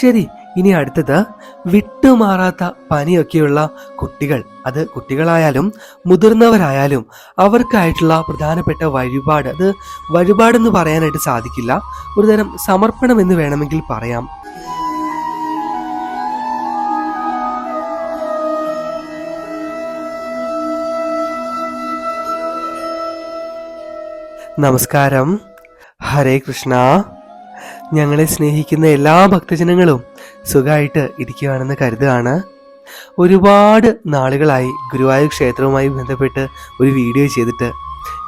ശരി ഇനി അടുത്തത് വിട്ടുമാറാത്ത പനിയൊക്കെയുള്ള കുട്ടികൾ. അത് കുട്ടികളായാലും മുതിർന്നവരായാലും അവർക്കായിട്ടുള്ള പ്രധാനപ്പെട്ട വഴിപാട്. അത് വഴിപാടെന്ന് പറയാനായിട്ട് സാധിക്കില്ല. ഒരുതരം സമർപ്പണം എന്ന് വേണമെങ്കിൽ പറയാം. നമസ്കാരം. ഹരേ കൃഷ്ണ. ഞങ്ങളെ സ്നേഹിക്കുന്ന എല്ലാ ഭക്തജനങ്ങളും സുഖമായിട്ട് ഇരിക്കുകയാണെന്ന് കരുതുകയാണ്. ഒരുപാട് നാളുകളായി ഗുരുവായൂർ ക്ഷേത്രവുമായി ബന്ധപ്പെട്ട് ഒരു വീഡിയോ ചെയ്തിട്ട്.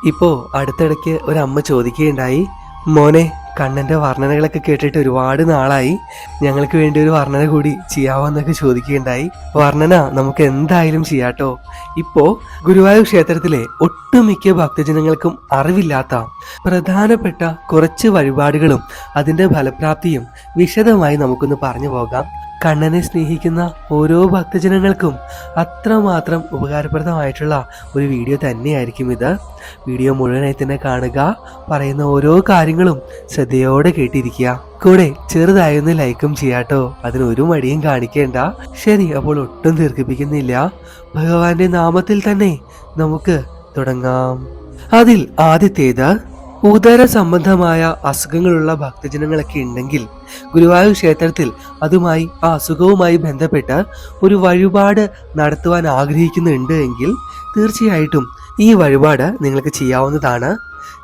ഇപ്പോൾ അടുത്തിടയ്ക്ക് ഒരമ്മ ചോദിക്കുകയുണ്ടായി മോനെ കണ്ണന്റെ വർണനകളൊക്കെ കേട്ടിട്ട് ഒരുപാട് നാളായി. ഞങ്ങൾക്ക് വേണ്ടി ഒരു വർണന കൂടി ചെയ്യാവോ എന്നൊക്കെ ചോദിക്കുകയുണ്ടായി. വർണന നമുക്ക് എന്തായാലും ചെയ്യാട്ടോ. ഇപ്പോൾ ഗുരുവായൂർ ക്ഷേത്രത്തിലെ ഒട്ടുമിക്ക ഭക്തജനങ്ങൾക്കും അറിവില്ലാത്ത പ്രധാനപ്പെട്ട കുറച്ച് വഴിപാടുകളും അതിന്റെ ഫലപ്രാപ്തിയും വിശദമായി നമുക്കൊന്ന് പറഞ്ഞു പോകാം. കണ്ണനെ സ്നേഹിക്കുന്ന ഓരോ ഭക്തജനങ്ങൾക്കും അത്രമാത്രം ഉപകാരപ്രദമായിട്ടുള്ള ഒരു വീഡിയോ തന്നെയായിരിക്കും ഇത്. വീഡിയോ മുഴുവനായി തന്നെ കാണുക പറയുന്ന ഓരോ കാര്യങ്ങളും ശ്രദ്ധയോടെ കേട്ടിരിക്കുക. കൂടെ ചെറുതായൊന്ന് ലൈക്കും ചെയ്യാട്ടോ. അതിനൊരു മടിയും കാണിക്കേണ്ട. ശരി അപ്പോൾ ഒട്ടും ദീർഘിപ്പിക്കുന്നില്ല. ഭഗവാന്റെ നാമത്തിൽ തന്നെ നമുക്ക് തുടങ്ങാം. അതിൽ ആദ്യത്തേത് ഉദര സംബന്ധമായ അസുഖങ്ങളുള്ള ഭക്തജനങ്ങളൊക്കെ ഉണ്ടെങ്കിൽ ഗുരുവായൂർ ക്ഷേത്രത്തിൽ അതുമായി ആ അസുഖവുമായി ബന്ധപ്പെട്ട് ഒരു വഴിപാട് നടത്തുവാൻ ആഗ്രഹിക്കുന്നുണ്ട് എങ്കിൽ തീർച്ചയായിട്ടും ഈ വഴിപാട് നിങ്ങൾക്ക് ചെയ്യാവുന്നതാണ്.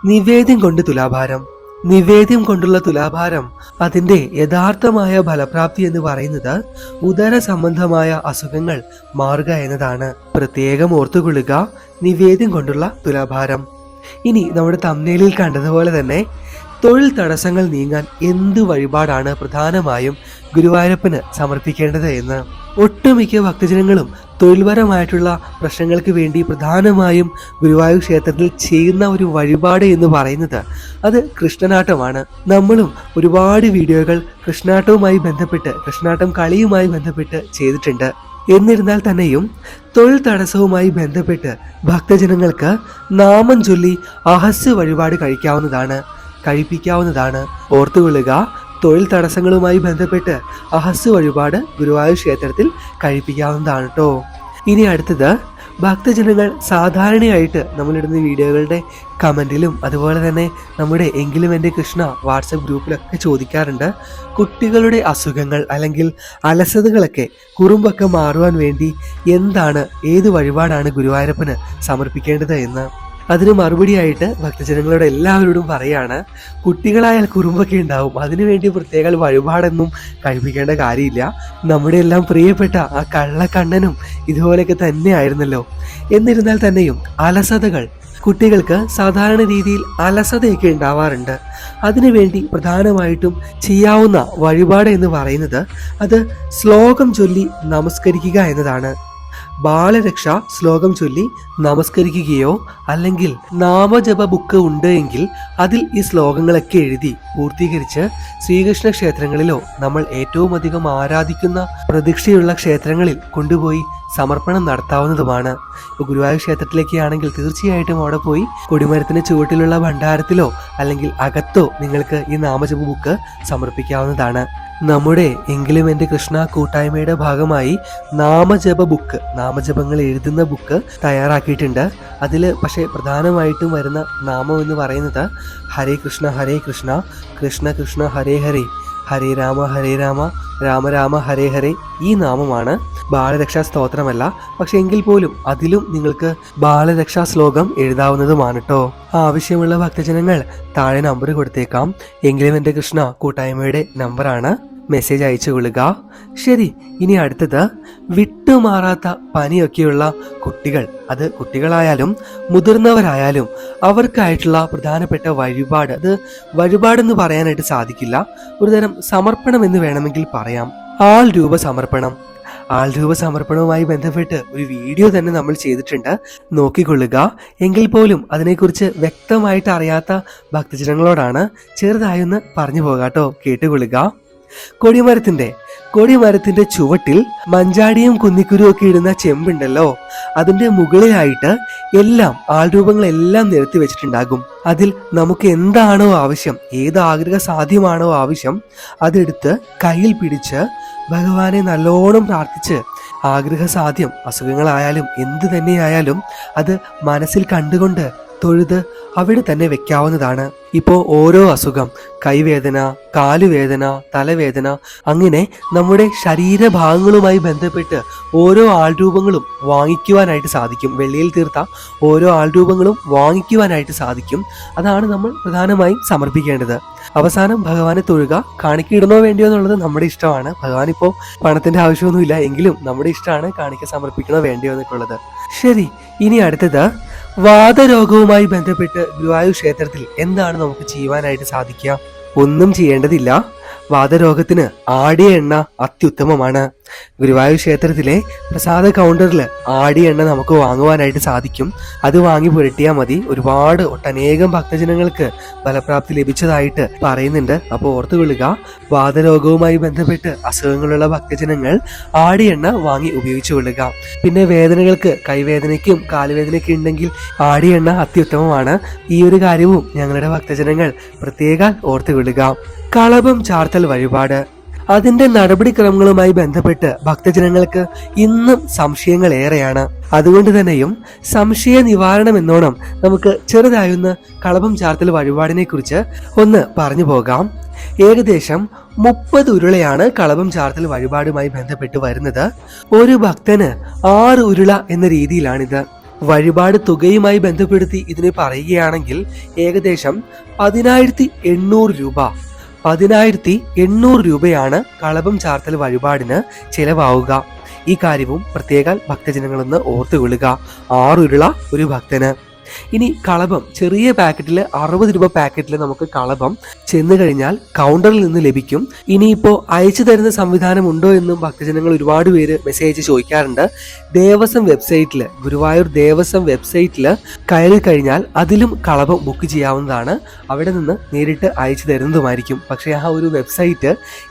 നിവേദ്യം കൊണ്ട് തുലാഭാരം. നിവേദ്യം കൊണ്ടുള്ള തുലാഭാരം അതിന്റെ യഥാർത്ഥമായ ഫലപ്രാപ്തി എന്ന് പറയുന്നത് ഉദര സംബന്ധമായ അസുഖങ്ങൾ മാറുക എന്നതാണ്. പ്രത്യേകം ഓർത്തുകൊള്ളുക. നിവേദ്യം കൊണ്ടുള്ള തുലാഭാരം. ഇനി നമ്മുടെ തമ്മനയിലിൽ കണ്ടതുപോലെ തന്നെ തൊഴിൽ തടസ്സങ്ങൾ നീങ്ങാൻ എന്ത് വഴിപാടാണ് പ്രധാനമായും ഗുരുവായൂരപ്പന് സമർപ്പിക്കേണ്ടത് എന്ന്? ഒട്ടുമിക്ക ഭക്തജനങ്ങളും തൊഴിൽപരമായിട്ടുള്ള പ്രശ്നങ്ങൾക്ക് വേണ്ടി പ്രധാനമായും ഗുരുവായൂർ ക്ഷേത്രത്തിൽ ചെയ്യുന്ന ഒരു വഴിപാട് എന്ന് പറയുന്നത് അത് കൃഷ്ണനാട്ടമാണ്. നമ്മളും ഒരുപാട് വീഡിയോകൾ കൃഷ്ണാട്ടവുമായി ബന്ധപ്പെട്ട് കൃഷ്ണാട്ടം കളിയുമായി ബന്ധപ്പെട്ട് ചെയ്തിട്ടുണ്ട്. എന്നിരുന്നാൽ തന്നെയും തൊഴിൽ തടസ്സവുമായി ബന്ധപ്പെട്ട് ഭക്തജനങ്ങൾക്ക് നാമം ചൊല്ലി അഹസ്യ വഴിപാട് കഴിക്കാവുന്നതാണ് കഴിപ്പിക്കാവുന്നതാണ്. ഓർത്തുകൊള്ളുക തൊഴിൽ തടസ്സങ്ങളുമായി ബന്ധപ്പെട്ട് അഹസ്യ വഴിപാട് ഗുരുവായൂർ ക്ഷേത്രത്തിൽ കഴിപ്പിക്കാവുന്നതാണ് കേട്ടോ ഇനി അടുത്തത് ഭക്തജനങ്ങൾ സാധാരണയായിട്ട് നമ്മളിടുന്ന വീഡിയോകളുടെ കമന്റിലും അതുപോലെ തന്നെ നമ്മുടെ എങ്കിലും എന്റെ കൃഷ്ണ വാട്സപ്പ് ഗ്രൂപ്പിലൊക്കെ ചോദിക്കാറുണ്ട്. കുട്ടികളുടെ അസുഖങ്ങൾ അല്ലെങ്കിൽ അലസതകളൊക്കെ കുറുമ്പൊക്കെ മാറുവാൻ വേണ്ടി എന്താണ് ഏത് വഴിപാടാണ് ഗുരുവായൂരപ്പന് സമർപ്പിക്കേണ്ടത് എന്ന്. അതിന് മറുപടിയായിട്ട് ഭക്തജനങ്ങളോട് എല്ലാവരോടും പറയാണ് കുട്ടികളായാൽ കുറുമ്പൊക്കെ ഉണ്ടാവും. അതിനുവേണ്ടി പ്രത്യേക വഴിപാടൊന്നും കഴിപ്പിക്കേണ്ട കാര്യമില്ല. നമ്മുടെ എല്ലാം പ്രിയപ്പെട്ട ആ കള്ളക്കണ്ണനും ഇതുപോലെയൊക്കെ തന്നെയായിരുന്നല്ലോ. എന്നിരുന്നാൽ തന്നെയും അലസതകൾ കുട്ടികൾക്ക് സാധാരണ രീതിയിൽ അലസതയൊക്കെ ഉണ്ടാവാറുണ്ട്. അതിനുവേണ്ടി പ്രധാനമായിട്ടും ചെയ്യാവുന്ന വഴിപാട് എന്ന് പറയുന്നത് അത് ശ്ലോകം ചൊല്ലി നമസ്കരിക്കുക എന്നതാണ്. ബാലരക്ഷ ശ്ലോകം ചൊല്ലി നമസ്കരിക്കുകയോ അല്ലെങ്കിൽ നാമജപ ബുക്ക് ഉണ്ട് എങ്കിൽ അതിൽ ഈ ശ്ലോകങ്ങളൊക്കെ എഴുതി പൂർത്തീകരിച്ച് ശ്രീകൃഷ്ണ ക്ഷേത്രങ്ങളിലോ നമ്മൾ ഏറ്റവും അധികം ആരാധിക്കുന്ന പ്രതീക്ഷയുള്ള ക്ഷേത്രങ്ങളിൽ കൊണ്ടുപോയി സമർപ്പണം നടത്താവുന്നതുമാണ്. ഗുരുവായൂർ ക്ഷേത്രത്തിലേക്ക് ആണെങ്കിൽ തീർച്ചയായിട്ടും അവിടെ പോയി കൊടിമരത്തിന് ചുവട്ടിലുള്ള ഭണ്ഡാരത്തിലോ അല്ലെങ്കിൽ അകത്തോ നിങ്ങൾക്ക് ഈ നാമജപ ബുക്ക് സമർപ്പിക്കാവുന്നതാണ്. നമ്മുടെ എങ്കിലും എന്റെ കൃഷ്ണ കൂട്ടായ്മയുടെ ഭാഗമായി നാമജപ ബുക്ക് നാമജപങ്ങൾ എഴുതുന്ന ബുക്ക് തയ്യാറാക്കിയിട്ടുണ്ട്. അതിൽ പക്ഷേ പ്രധാനമായിട്ടും വരുന്ന നാമം എന്ന് പറയുന്നത് ഹരേ കൃഷ്ണ ഹരേ കൃഷ്ണ കൃഷ്ണ കൃഷ്ണ ഹരേ ഹരേ ഹരേ രാമ ഹരേ രാമ രാമ രാമ ഹരേ ഹരേ ഈ നാമമാണ് ബാലരക്ഷാ സ്തോത്രമല്ല. പക്ഷെ എങ്കിൽ പോലും അതിലും നിങ്ങൾക്ക് ബാലരക്ഷാ ശ്ലോകം എഴുതാവുന്നതുമാണ് കേട്ടോ ആവശ്യമുള്ള ഭക്തജനങ്ങൾ താഴെ നമ്പർ കൊടുത്തേക്കാം. എങ്കിലും എന്റെ കൃഷ്ണ കൂട്ടായ്മയുടെ നമ്പറാണ് മെസ്സേജ് അയച്ചു കൊള്ളുക ശരി ഇനി അടുത്തത് വിട്ടുമാറാത്ത പനിയൊക്കെയുള്ള കുട്ടികൾ. അത് കുട്ടികളായാലും മുതിർന്നവരായാലും അവർക്കായിട്ടുള്ള പ്രധാനപ്പെട്ട വഴിപാട്. അത് വഴിപാടെന്ന് പറയാനായിട്ട് സാധിക്കില്ല. ഒരുതരം സമർപ്പണം എന്ന് വേണമെങ്കിൽ പറയാം. ആൾ രൂപ സമർപ്പണം ആൾ രൂപ സമർപ്പണവുമായി ബന്ധപ്പെട്ട് ഒരു വീഡിയോ തന്നെ നമ്മൾ ചെയ്തിട്ടുണ്ട്. നോക്കിക്കൊള്ളുക. എങ്കിൽ പോലും അതിനെക്കുറിച്ച് വ്യക്തമായിട്ട് അറിയാത്ത ഭക്തജനങ്ങളോടാണ് ചെറുതായൊന്ന് പറഞ്ഞു പോകാട്ടോ. കേട്ടുകൊള്ളുക. കൊടിമരത്തിന്റെ കൊടിമരത്തിന്റെ ചുവട്ടിൽ മഞ്ചാടിയും കുന്നിക്കുരു ഒക്കെ ഇടുന്ന ചെമ്പുണ്ടല്ലോ. അതിന്റെ മുകളിലായിട്ട് എല്ലാം ആൾരൂപങ്ങളെല്ലാം നിരത്തി വെച്ചിട്ടുണ്ടാകും. അതിൽ നമുക്ക് എന്താണോ ആവശ്യം ഏത് ആഗ്രഹ സാധ്യമാണോ ആവശ്യം അതെടുത്ത് കയ്യിൽ പിടിച്ച് ഭഗവാനെ നല്ലോണം പ്രാർത്ഥിച്ച് ആഗ്രഹ സാധ്യം അസുഖങ്ങളായാലും എന്ത് തന്നെയായാലും അത് മനസ്സിൽ കണ്ടുകൊണ്ട് തൊഴുത് അവിടെ തന്നെ വെക്കാവുന്നതാണ്. ഇപ്പോൾ ഓരോ അസുഖം കൈവേദന കാലുവേദന തലവേദന അങ്ങനെ നമ്മുടെ ശരീരഭാഗങ്ങളുമായി ബന്ധപ്പെട്ട് ഓരോ ആൾരൂപങ്ങളും വാങ്ങിക്കുവാനായിട്ട് സാധിക്കും. വെള്ളിയിൽ തീർത്ത ഓരോ ആൾരൂപങ്ങളും വാങ്ങിക്കുവാനായിട്ട് സാധിക്കും. അതാണ് നമ്മൾ പ്രധാനമായും സമർപ്പിക്കേണ്ടത്. അവസാനം ഭഗവാനെ തൊഴുക കാണിക്കിടണോ വേണ്ടിയോ എന്നുള്ളത് നമ്മുടെ ഇഷ്ടമാണ്. ഭഗവാൻ ഇപ്പോൾ പണത്തിന്റെ ആവശ്യമൊന്നുമില്ല എങ്കിലും നമ്മുടെ ഇഷ്ടമാണ് കാണിക്ക സമർപ്പിക്കണോ വേണ്ടിയോ എന്നൊക്കെ ഉള്ളത്. ശരി ഇനി അടുത്തത് വാദരോഗവുമായി ബന്ധപ്പെട്ട് ഗുരുവായൂർ ക്ഷേത്രത്തിൽ എന്താണ് നമുക്ക് ചെയ്യുവാനായിട്ട് സാധിക്കുക? ഒന്നും ചെയ്യേണ്ടതില്ല. വാദരോഗത്തിന് ആടിയ എണ്ണ അത്യുത്തമമാണ്. ഗുരുവായൂർ ക്ഷേത്രത്തിലെ പ്രസാദ കൗണ്ടറിൽ ആടി എണ്ണ നമുക്ക് വാങ്ങുവാനായിട്ട് സാധിക്കും. അത് വാങ്ങി പുരട്ടിയാൽ മതി. ഒരുപാട് ഒട്ടനേകം ഭക്തജനങ്ങൾക്ക് ഫലപ്രാപ്തി ലഭിച്ചതായിട്ട് പറയുന്നുണ്ട്. അപ്പോൾ ഓർത്തു കൊള്ളുക വാദരോഗവുമായി ബന്ധപ്പെട്ട് അസുഖങ്ങളുള്ള ഭക്തജനങ്ങൾ ആടി എണ്ണ വാങ്ങി ഉപയോഗിച്ചു കൊള്ളുക. പിന്നെ വേദനകൾക്ക് കൈവേദനയ്ക്കും കാലുവേദനയ്ക്കും ഉണ്ടെങ്കിൽ ആടി എണ്ണ അത്യുത്തമമാണ്. ഈ ഒരു കാര്യവും ഞങ്ങളുടെ ഭക്തജനങ്ങൾ പ്രത്യേകം ഓർത്തു കൊള്ളുക. കളഭം ചാർത്തൽ വഴിപാട്. അതിന്റെ നടപടിക്രമങ്ങളുമായി ബന്ധപ്പെട്ട് ഭക്തജനങ്ങൾക്ക് ഇന്നും സംശയങ്ങൾ ഏറെയാണ്. അതുകൊണ്ട് തന്നെയും സംശയ നിവാരണം എന്നോണം നമുക്ക് ചെറുതായൊന്ന് കളഭം ചാർത്തൽ വഴിപാടിനെ കുറിച്ച് ഒന്ന് പറഞ്ഞു പോകാം. ഏകദേശം മുപ്പത് ഉരുളയാണ് കളഭം ചാർത്തൽ വഴിപാടുമായി ബന്ധപ്പെട്ട് വരുന്നത്. ഒരു ഭക്തന് ആറ് ഉരുള എന്ന രീതിയിലാണിത്. വഴിപാട് തുകയുമായി ബന്ധപ്പെടുത്തി ഇതിനെ പറയുകയാണെങ്കിൽ ഏകദേശം പതിനായിരത്തി എണ്ണൂറ് രൂപ. പതിനായിരത്തി എണ്ണൂറ് രൂപയാണ് കളഭം ചാർത്തൽ വഴിപാടിന് ചെലവാവുക. ഈ കാര്യവും പ്രത്യേക ഭക്തജനങ്ങളെന്ന് ഓർത്തുകൊള്ളുക. ആറുരുള ഒരു ഭക്തന്. ഇനി കളഭം ചെറിയ പാക്കറ്റിൽ അറുപത് രൂപ പാക്കറ്റിൽ നമുക്ക് കളഭം ചെന്ന് കഴിഞ്ഞാൽ കൗണ്ടറിൽ നിന്ന് ലഭിക്കും. ഇനിയിപ്പോൾ അയച്ചു തരുന്ന സംവിധാനം ഉണ്ടോ എന്നും ഭക്തജനങ്ങൾ ഒരുപാട് പേര് മെസ്സേജ് ചോദിക്കാറുണ്ട്. ദേവസ്വം വെബ്സൈറ്റിൽ ഗുരുവായൂർ ദേവസ്വം വെബ്സൈറ്റിൽ കയറി കഴിഞ്ഞാൽ അതിലും കളഭം ബുക്ക് ചെയ്യാവുന്നതാണ്. അവിടെ നിന്ന് നേരിട്ട് അയച്ചു തരുന്നതുമായിരിക്കും. പക്ഷേ ആ ഒരു വെബ്സൈറ്റ്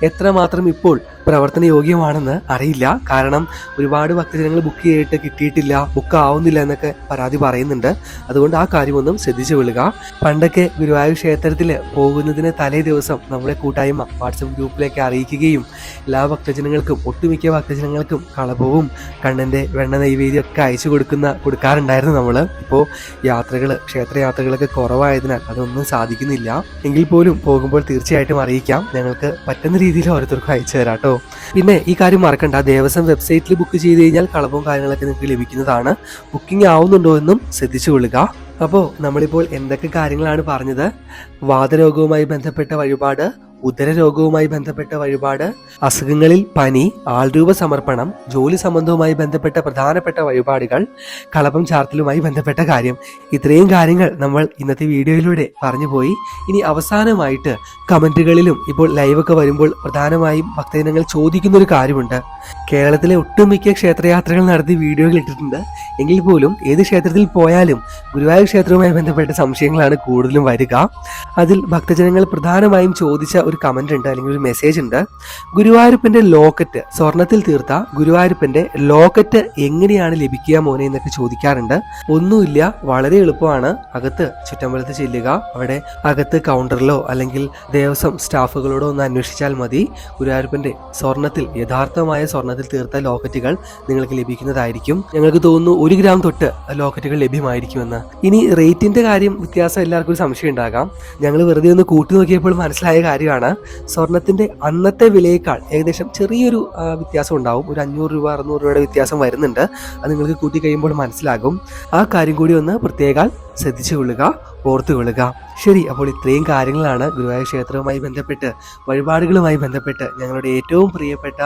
എത്രമാത്രം ഇപ്പോൾ പ്രവർത്തനയോഗ്യമാണെന്ന് അറിയില്ല. കാരണം ഒരുപാട് ഭക്തജനങ്ങൾ ബുക്ക് ചെയ്തിട്ട് കിട്ടിയിട്ടില്ല ബുക്ക് ആവുന്നില്ല എന്നൊക്കെ പരാതി പറയുന്നുണ്ട്. അതുകൊണ്ട് ആ കാര്യമൊന്നും ശ്രദ്ധിച്ചു കൊള്ളുക പണ്ടൊക്കെ ഗുരുവായൂർ ക്ഷേത്രത്തിൽ പോകുന്നതിന് തലേ ദിവസം നമ്മുടെ കൂട്ടായ്മ വാട്സപ്പ് ഗ്രൂപ്പിലേക്ക് അറിയിക്കുകയും എല്ലാ ഭക്തജനങ്ങൾക്കും ഒട്ടുമിക്ക ഭക്തജനങ്ങൾക്കും കളഭവും കണ്ണന്റെ വെണ്ണ നൈവേദ്യം ഒക്കെ അയച്ചു കൊടുക്കുന്ന കൊടുക്കാറുണ്ടായിരുന്നു നമ്മൾ ഇപ്പോൾ യാത്രകൾ ക്ഷേത്രയാത്രകളൊക്കെ കുറവായതിനാൽ അതൊന്നും സാധിക്കുന്നില്ല. എങ്കിൽ പോലും പോകുമ്പോൾ തീർച്ചയായിട്ടും അറിയിക്കാം. ഞങ്ങൾക്ക് പറ്റുന്ന രീതിയിൽ ഓരോരുത്തർക്കും അയച്ചു തരാം പിന്നെ ഈ കാര്യം മറക്കണ്ട. ദേവസ്വം വെബ്സൈറ്റിൽ ബുക്ക് ചെയ്ത് കഴിഞ്ഞാൽ കളവും കാര്യങ്ങളൊക്കെ നിങ്ങൾക്ക് ലഭിക്കുന്നതാണ്. ബുക്കിംഗ് ആവുന്നുണ്ടോ എന്നും ശ്രദ്ധിച്ചു കൊള്ളുക. അപ്പോൾ നമ്മളിപ്പോൾ എന്തൊക്കെ കാര്യങ്ങളാണ് പറഞ്ഞത്? വാതരോഗവുമായി ബന്ധപ്പെട്ട വഴിപാട് ഉദരരോഗവുമായി ബന്ധപ്പെട്ട വഴിപാട് അസുഖങ്ങളിൽ പനി ആൾരൂപ സമർപ്പണം ജോലി സംബന്ധവുമായി ബന്ധപ്പെട്ട പ്രധാനപ്പെട്ട വഴിപാടുകൾ കളപ്പം ചാർത്തലുമായി ബന്ധപ്പെട്ട കാര്യം. ഇത്രയും കാര്യങ്ങൾ നമ്മൾ ഇന്നത്തെ വീഡിയോയിലൂടെ പറഞ്ഞു പോയി. ഇനി അവസാനമായിട്ട് കമന്റുകളിലും ഇപ്പോൾ ലൈവൊക്കെ വരുമ്പോൾ പ്രധാനമായും ഭക്തജനങ്ങൾ ചോദിക്കുന്ന ഒരു കാര്യമുണ്ട്. കേരളത്തിലെ ഒട്ടുമിക്ക ക്ഷേത്രയാത്രകൾ നടത്തി വീഡിയോകൾ ഇട്ടിട്ടുണ്ട്. എങ്കിൽ പോലും ഏത് ക്ഷേത്രത്തിൽ പോയാലും ഗുരുവായൂർ ക്ഷേത്രവുമായി ബന്ധപ്പെട്ട സംശയങ്ങളാണ് കൂടുതലും വരിക. അതിൽ ഭക്തജനങ്ങൾ പ്രധാനമായും ചോദിച്ച ഒരു കമന്റ് ഉണ്ട് അല്ലെങ്കിൽ ഒരു മെസ്സേജ് ഉണ്ട്. ഗുരുവായൂരപ്പന്റെ ലോക്കറ്റ് സ്വർണത്തിൽ തീർത്ത ഗുരുവായൂരപ്പന്റെ ലോക്കറ്റ് എങ്ങനെയാണ് ലഭിക്കുക മോനെ എന്നൊക്കെ ചോദിക്കാറുണ്ട്. ഒന്നുമില്ല വളരെ എളുപ്പമാണ്. അകത്ത് ചുറ്റമ്പലത്ത് ചെല്ലുക അവിടെ അകത്ത് കൗണ്ടറിലോ അല്ലെങ്കിൽ ദേവസ്വം സ്റ്റാഫുകളോടോ ഒന്ന് അന്വേഷിച്ചാൽ മതി. ഗുരുവായൂരപ്പന്റെ സ്വർണത്തിൽ യഥാർത്ഥമായ സ്വർണത്തിൽ തീർത്ത ലോക്കറ്റുകൾ നിങ്ങൾക്ക് ലഭിക്കുന്നതായിരിക്കും. ഞങ്ങൾക്ക് തോന്നുന്നു ഒരു ഗ്രാം തൊട്ട് ലോക്കറ്റുകൾ ലഭ്യമായിരിക്കുമെന്ന്. ഇനി റേറ്റിന്റെ കാര്യം വ്യത്യാസം എല്ലാവർക്കും ഒരു സംശയം ഉണ്ടാകാം. ഞങ്ങൾ വെറുതെ ഒന്ന് കൂട്ടി നോക്കിയപ്പോൾ മനസ്സിലായ കാര്യമാണ് സ്വർണത്തിന്റെ അന്നത്തെ വിലയേക്കാൾ ഏകദേശം ചെറിയൊരു വ്യത്യാസം ഉണ്ടാവും. ഒരു അഞ്ഞൂറ് രൂപ അറുന്നൂറ് രൂപയുടെ വ്യത്യാസം വരുന്നുണ്ട്. അത് നിങ്ങൾക്ക് കൂട്ടി കഴിയുമ്പോൾ മനസ്സിലാകും. ആ കാര്യം കൂടി ഒന്ന് പ്രത്യേകം ശ്രദ്ധിച്ചു കൊള്ളുക ഓർത്തു കൊള്ളുക. ശരി അപ്പോൾ ഇത്രയും കാര്യങ്ങളാണ് ഗുരുവായൂർ ക്ഷേത്രവുമായി ബന്ധപ്പെട്ട് വഴിപാടുകളുമായി ബന്ധപ്പെട്ട് ഞങ്ങളുടെ ഏറ്റവും പ്രിയപ്പെട്ട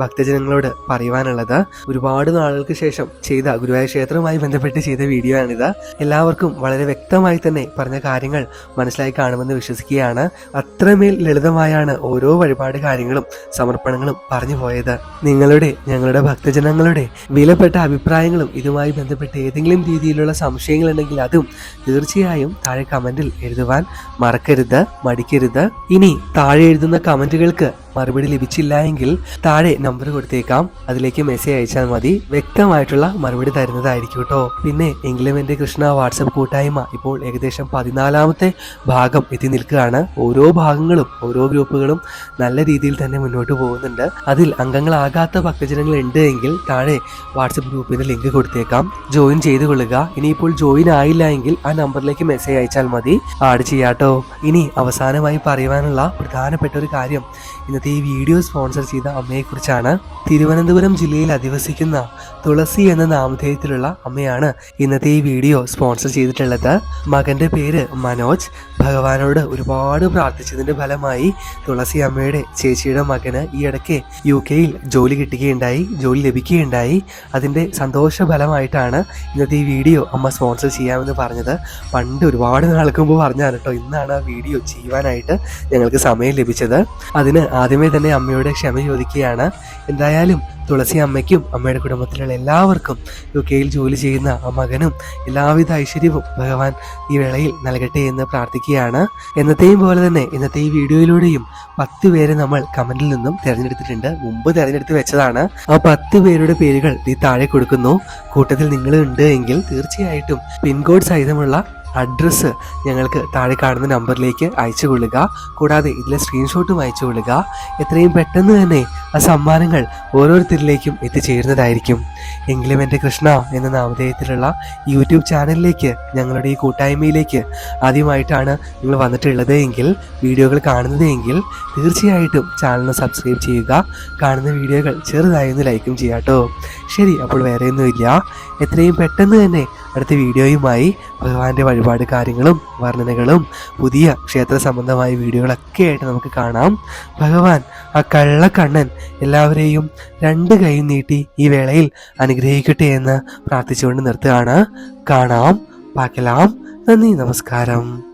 ഭക്തജനങ്ങളോട് പറയുവാനുള്ളത്. ഒരുപാട് നാളുകൾക്ക് ശേഷം ചെയ്ത ഗുരുവായൂർ ക്ഷേത്രവുമായി ബന്ധപ്പെട്ട് ചെയ്ത വീഡിയോ ആണിത് എല്ലാവർക്കും വളരെ വ്യക്തമായി തന്നെ പറഞ്ഞ കാര്യങ്ങൾ മനസ്സിലായി കാണുമെന്ന് വിശ്വസിക്കുകയാണ്. അത്രമേൽ ലളിതമായാണ് ഓരോ വഴിപാട് കാര്യങ്ങളും സമർപ്പണങ്ങളും പറഞ്ഞു പോയത്. നിങ്ങളുടെ ഞങ്ങളുടെ ഭക്തജനങ്ങളുടെ വിലപ്പെട്ട അഭിപ്രായങ്ങളും ഇതുമായി ബന്ധപ്പെട്ട് ഏതെങ്കിലും രീതിയിലുള്ള സംശയങ്ങളുണ്ടെങ്കിൽ അതും തീർച്ചയായും താഴെ കമന്റിൽ എഴുതുവാൻ മറക്കരുത് മടിക്കരുത്. ഇനി താഴെ എഴുതുന്ന കമന്റുകൾക്ക് മറുപടി ലഭിച്ചില്ല എങ്കിൽ താഴെ നമ്പർ കൊടുത്തേക്കാം. അതിലേക്ക് മെസ്സേജ് അയച്ചാൽ മതി. വ്യക്തമായിട്ടുള്ള മറുപടി തരുന്നതായിരിക്കും കേട്ടോ. പിന്നെ എങ്കിലും എന്റെ കൃഷ്ണ വാട്സപ്പ് കൂട്ടായ്മ ഇപ്പോൾ ഏകദേശം പതിനാലാമത്തെ ഭാഗം എത്തി നിൽക്കുകയാണ്. ഓരോ ഭാഗങ്ങളും ഓരോ ഗ്രൂപ്പുകളും നല്ല രീതിയിൽ തന്നെ മുന്നോട്ട് പോകുന്നുണ്ട്. അതിൽ അംഗങ്ങളാകാത്ത ഭക്തജനങ്ങൾ ഉണ്ട് എങ്കിൽ താഴെ വാട്സപ്പ് ഗ്രൂപ്പിന്റെ ലിങ്ക് കൊടുത്തേക്കാം. ജോയിൻ ചെയ്ത് കൊള്ളുക. ഇനിയിപ്പോൾ ജോയിൻ ആയില്ല എങ്കിൽ ആ നമ്പറിലേക്ക് മെസ്സേജ് അയച്ചാൽ മതി. ആഡ് ചെയ്യാട്ടോ ഇനി അവസാനമായി പറയുവാനുള്ള പ്രധാനപ്പെട്ട ഒരു കാര്യം ഇന്നത്തെ ഈ വീഡിയോ സ്പോൺസർ ചെയ്ത അമ്മയെക്കുറിച്ചാണ് തിരുവനന്തപുരം ജില്ലയിൽ അധിവസിക്കുന്ന തുളസി എന്ന നാമധേയത്തിലുള്ള അമ്മയാണ് ഇന്നത്തെ ഈ വീഡിയോ സ്പോൺസർ ചെയ്തിട്ടുള്ളത്. മകന്റെ പേര് മനോജ്. ഭഗവാനോട് ഒരുപാട് പ്രാർത്ഥിച്ചതിന്റെ ഫലമായി തുളസി അമ്മയുടെ ചേച്ചിയുടെ മകന് ഈ ഇടയ്ക്ക് യു കെയിൽ ജോലി കിട്ടുകയുണ്ടായി ജോലി ലഭിക്കുകയുണ്ടായി. അതിന്റെ സന്തോഷ ഫലമായിട്ടാണ് ഇന്നത്തെ ഈ വീഡിയോ അമ്മ സ്പോൺസർ ചെയ്യാമെന്ന് പറഞ്ഞത്. പണ്ട് ഒരുപാട് നാൾക്ക് മുമ്പ് പറഞ്ഞാണ് കേട്ടോ ഇന്നാണ് ആ വീഡിയോ ചെയ്യുവാനായിട്ട് ഞങ്ങൾക്ക് സമയം ലഭിച്ചത്. അതിന് ആദ്യമേ തന്നെ അമ്മയോട് ക്ഷമ ചോദിക്കുകയാണ്. എന്തായാലും തുളസി അമ്മയ്ക്കും അമ്മയുടെ കുടുംബത്തിലുള്ള എല്ലാവർക്കും യു കെയിൽ ജോലി ചെയ്യുന്ന ആ മകനും എല്ലാവിധ ഐശ്വര്യവും ഭഗവാൻ ഈ വേളയിൽ നൽകട്ടെ എന്ന് പ്രാർത്ഥിക്കുകയാണ്. എന്നത്തെയും പോലെ തന്നെ ഇന്നത്തെ ഈ വീഡിയോയിലൂടെയും പത്ത് പേരെ നമ്മൾ കമന്റിൽ നിന്നും തിരഞ്ഞെടുത്തിട്ടുണ്ട്. മുമ്പ് തിരഞ്ഞെടുത്ത് വെച്ചതാണ്. ആ പത്ത് പേരുടെ പേരുകൾ ഈ താഴെ കൊടുക്കുന്നു. കൂട്ടത്തിൽ നിങ്ങൾ ഉണ്ട് എങ്കിൽ തീർച്ചയായിട്ടും പിൻകോഡ് സഹിതമുള്ള അഡ്രസ്സ് ഞങ്ങൾക്ക് താഴെ കാണുന്ന നമ്പറിലേക്ക് അയച്ചു കൊള്ളുക കൂടാതെ ഇതിലെ സ്ക്രീൻഷോട്ടും അയച്ചു കൊള്ളുക എത്രയും പെട്ടെന്ന് തന്നെ ആ സമ്മാനങ്ങൾ ഓരോരുത്തരിലേക്കും എത്തിച്ചേരുന്നതായിരിക്കും. എങ്കിലും എന്റെ കൃഷ്ണ എന്ന നാമധേയത്തിലുള്ള യൂട്യൂബ് ചാനലിലേക്ക് ഞങ്ങളുടെ ഈ കൂട്ടായ്മയിലേക്ക് ആദ്യമായിട്ടാണ് നിങ്ങൾ വന്നിട്ടുള്ളത് എങ്കിൽ വീഡിയോകൾ കാണുന്നത് എങ്കിൽ തീർച്ചയായിട്ടും ചാനൽ സബ്സ്ക്രൈബ് ചെയ്യുക. കാണുന്ന വീഡിയോകൾ ചെറുതായി ഒന്ന് ലൈക്കും ചെയ്യാട്ടോ. ശരി അപ്പോൾ വേറെ ഒന്നുമില്ല എത്രയും പെട്ടെന്ന് തന്നെ അടുത്ത വീഡിയോയുമായി ഭഗവാന്റെ വഴിപാട് കാര്യങ്ങളും വർണനകളും പുതിയ ക്ഷേത്ര സംബന്ധമായ വീഡിയോകളൊക്കെ ആയിട്ട് നമുക്ക് കാണാം. ഭഗവാൻ ആ കള്ളക്കണ്ണൻ എല്ലാവരെയും രണ്ട് കൈ നീട്ടി ഈ വേളയിൽ അനുഗ്രഹിക്കട്ടെ എന്ന് പ്രാർത്ഥിച്ചുകൊണ്ട് നിർത്തുകയാണ്. കാണാം പാക്കലാം. നന്ദി നമസ്കാരം.